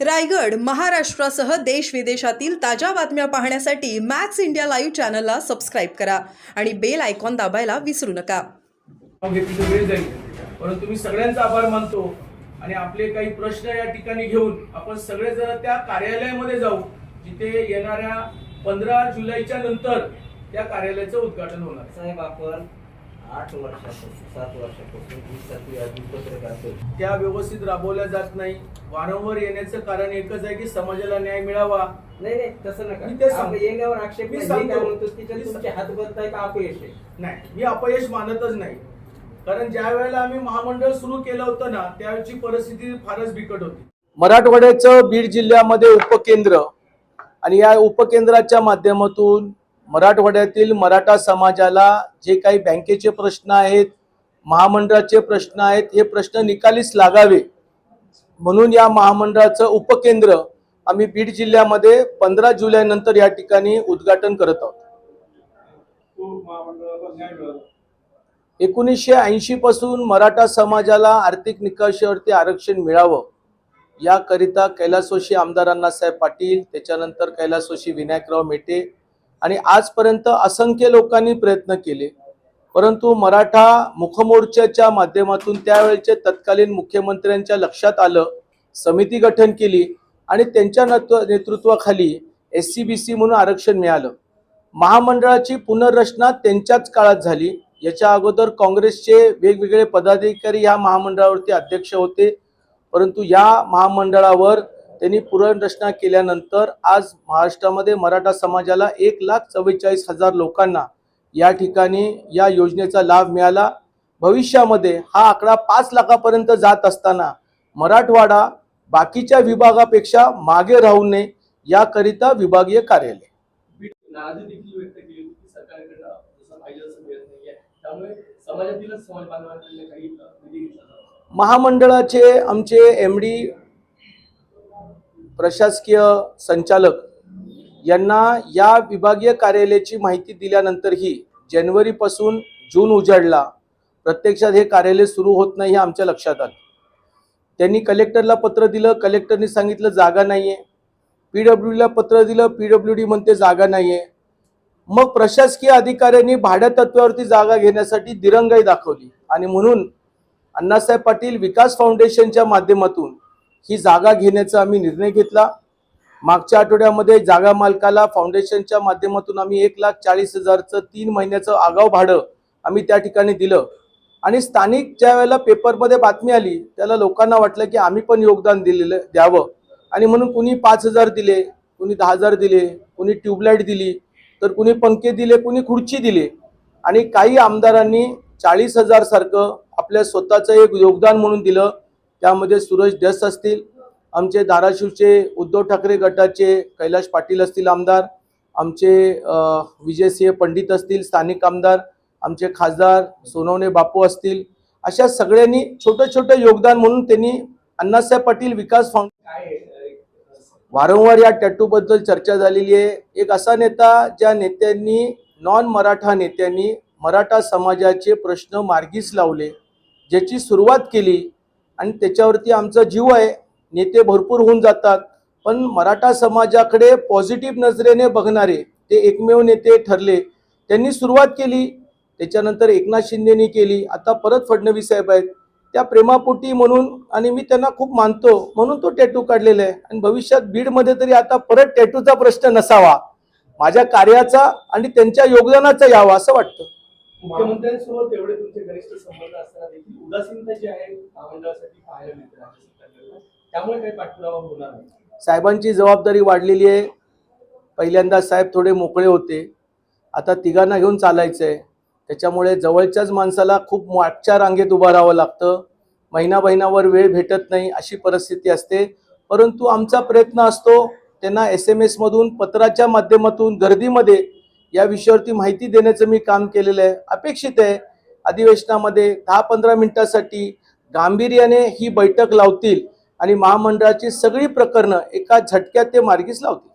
रायगड महाराष्ट्रासह देश विदेशातील ताज्या बातम्या पाहण्यासाठी मॅक्स इंडिया लाईव्ह चॅनलला सबस्क्राईब करा आणि बेल आयकॉन दाबायला विसरू नका वेळ जाईल परंतु मी सगळ्यांचा आभार मानतो आणि आपले काही प्रश्न या ठिकाणी घेऊन आपण सगळे जण त्या कार्यालयामध्ये जाऊ जिथे येणाऱ्या पंधरा जुलैच्या नंतर त्या कार्यालयाचं उद्घाटन होणार आहे. साहेब आपण आठ वर्षापासून सात वर्षापासून ही असेल त्या व्यवस्थित राबवल्या जात नाही. वारंवार येण्याचं कारण एकच आहे की समाजाला न्याय मिळावा. नाही नाही तसं नका. मी ते सांगतो. आपलं येण्यावर आक्षेप मी नाही. मी सांगतो. काय म्हणतो तिच्यात मी तुमचे हात बंद आहे का अपयश आहे? नाही मी अपयश मानतच नाही. कारण ज्या वेळेला आम्ही महामंडळ सुरू केलं होतं ना त्यावेळची परिस्थिती फारच बिकट होती. मराठवाड्याचं बीड जिल्ह्यामध्ये उपकेंद्र आणि या उपकेंद्राच्या माध्यमातून मराठवाड्यातील मराठा समाजाला जे काही बँकेचे प्रश्न आहेत महामंडळाचे प्रश्न आहेत हे प्रश्न निकालीच लागावे. म्हणून या महामंडळाचं उपकेंद्र आम्ही बीड जिल्ह्यामध्ये पंधरा जुलै नंतर या ठिकाणी उद्घाटन करत आहोत. एकोणीसशे ऐंशी पासून मराठा समाजाला आर्थिक निकषावरती आरक्षण मिळावं याकरिता कैलासोशी आमदारांना साहेब पाटील त्याच्यानंतर कैलासोशी विनायकराव मेटे आणि आजपर्यंत असंख्य लोकांनी प्रयत्न केले. परंतु मराठा मुखमोर्चाच्या माध्यमातून त्यावेळेचे तत्कालीन मुख्यमंत्र्यांच्या लक्षात आलं समिती गठन केली आणि त्यांच्या नेतृ- नेतृत्वाखाली एस सी बी सी म्हणून आरक्षण मिळालं. महामंडळाची पुनर्रचना त्यांच्याच काळात झाली. याच्या अगोदर काँग्रेसचे वेगवेगळे पदाधिकारी या महामंडळावरती अध्यक्ष होते. परंतु या महामंडळावर त्यांनी पुनर्रचना केल्यानंतर आज महाराष्ट्रामध्ये मराठा समाजाला एक लाख चव्वेचाळीस हजार लोकांना या ठिकाणी या योजनेचा लाभ मिळाला. भविष्यामध्ये हा आकडा पाच लाखापर्यंत जात असताना मराठवाडा बाकीच्या विभागापेक्षा मागे राहू नये याकरिता विभागीय कार्यालय. महामंडळाचे आमचे एम डी प्रशासकीय संचालक यांना या विभागीय कार्यालयाची माहिती दिल्यानंतरही जानेवारीपासून जून उजाडला प्रत्यक्षात हे कार्यालय सुरू होत नाही हे आमच्या लक्षात आलं. त्यांनी कलेक्टरला पत्र दिलं कलेक्टरनी सांगितलं जागा नाहीये. पी डब्ल्यूला पत्र दिलं पी डब्ल्यू डी म्हणते जागा नाहीये. मग प्रशासकीय अधिकाऱ्यांनी भाड्या तत्वावरती जागा घेण्यासाठी दिरंगाई दाखवली आणि म्हणून अण्णासाहेब पाटील विकास फाउंडेशनच्या माध्यमातून ही जागा घेण्याचा आम्ही निर्णय घेतला. मागच्या आठवड्यामध्ये जागा मालकाला फाउंडेशनच्या माध्यमातून आम्ही एक लाख चाळीस हजारचं तीन महिन्याचं आगाव भाडं आम्ही त्या ठिकाणी दिलं. आणि स्थानिक ज्या वेळेला पेपरमध्ये बातमी आली त्याला लोकांना वाटलं की आम्ही पण योगदान दिलेलं द्यावं. आणि म्हणून कुणी पाच हजार दिले कुणी दहा हजार दिले कुणी ट्यूबलाईट दिली तर कुणी पंखे दिले कुणी खुर्ची दिली. आणि काही आमदारांनी चाळीस हजारसारखं आपल्या स्वतःचं एक योगदान म्हणून दिलं. त्यामध्ये सुरेश दस असतील आमचे धाराशिवचे उद्धव ठाकरे गटाचे कैलाश पाटील असतील आमदार आमचे विजयसिंह पंडित असतील स्थानिक आमदार आमचे खासदार सोनवणे बापू असतील अशा सगळ्यांनी छोटं छोटं योगदान म्हणून त्यांनी अण्णासाहेब पाटील विकास फाउंडेशन वारंवार या टॅटूबद्दल चर्चा झालेली आहे. एक असा नेता ज्या नेत्यांनी नॉन मराठा नेत्यांनी मराठा समाजाचे प्रश्न मार्गीस लावले ज्याची सुरुवात केली आणि त्याच्यावरती आमचा जीव आहे. नेते भरपूर होऊन जातात. पण मराठा समाजाकडे पॉझिटिव्ह नजरेने बघणारे ते एकमेव नेते ठरले. त्यांनी सुरुवात केली. त्याच्यानंतर एकनाथ शिंदेनी केली. आता परत फडणवीस साहेब आहेत. त्या प्रेमापोटी म्हणून आणि मी त्यांना खूप मानतो. म्हणून तो टॅटू काढलेला आहे. आणि भविष्यात बीडमध्ये तरी आता परत टॅटूचा प्रश्न नसावा. माझ्या कार्याचा आणि त्यांच्या योगदानाचा यावा असं वाटतं. मुख्यमंत्र्यांसोबत एवढे तुमचे घनिष्ठ संबंध असताना देखील उदासीनता जी आहे महामंडळासाठी पाहायला मिळते राज्य त्यामुळे काही पाठपुरावा होणार नाही. साहेबांची जबाबदारी वाढलेली आहे. पहिल्यांदा साहेब थोडे मोकळे होते. आता तिघांना घेऊन चालायचं आहे त्याच्यामुळे जवळच्याच माणसाला खूप मागच्या रांगेत उभं राहावं लागतं. महिना महिनाभर वेळ भेटत नाही अशी परिस्थिती असते. परंतु आमचा प्रयत्न असतो त्यांना एस एम एसमधून पत्राच्या माध्यमातून गर्दीमध्ये या विषयावरती माहिती देण्याचं मी काम केलेलं आहे. अपेक्षित आहे अधिवेशनामध्ये दहा पंधरा मिनिटासाठी गांभीर्याने ही बैठक लावतील आणि महामंडळाची सगळी प्रकरणं एका झटक्यात ते मार्गीस लावतील.